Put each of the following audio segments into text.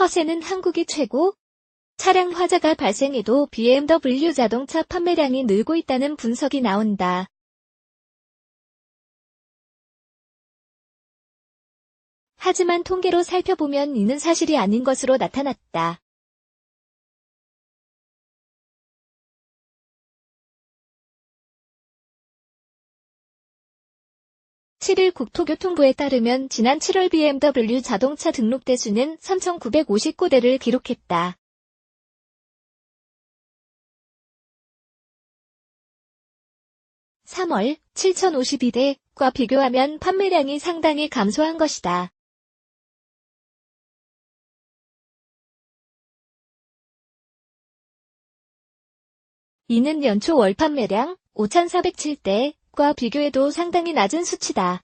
허세는 한국이 최고? 차량 화재가 발생해도 BMW 자동차 판매량이 늘고 있다는 분석이 나온다. 하지만 통계로 살펴보면 이는 사실이 아닌 것으로 나타났다. 7일 국토교통부에 따르면 지난 7월 BMW 자동차 등록 대수는 3,959대를 기록했다. (3월) 7,052대과 비교하면 판매량이 상당히 감소한 것이다. 이는 연초 월 판매량 5,407대 과 비교해도 상당히 낮은 수치다.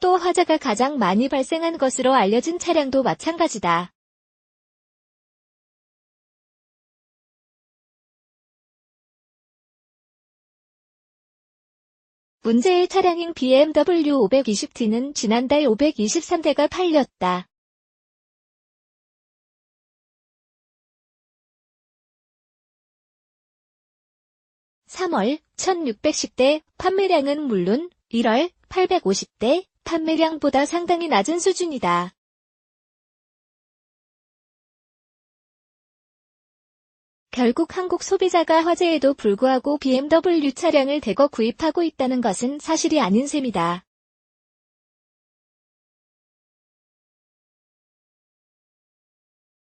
또 화재가 가장 많이 발생한 것으로 알려진 차량도 마찬가지다. 문제의 차량인 BMW 520T는 지난달 523대가 팔렸다. (3월) 1610대 판매량은 물론 1월 850대 판매량보다 상당히 낮은 수준이다. 결국 한국 소비자가 화재에도 불구하고 BMW 차량을 대거 구입하고 있다는 것은 사실이 아닌 셈이다.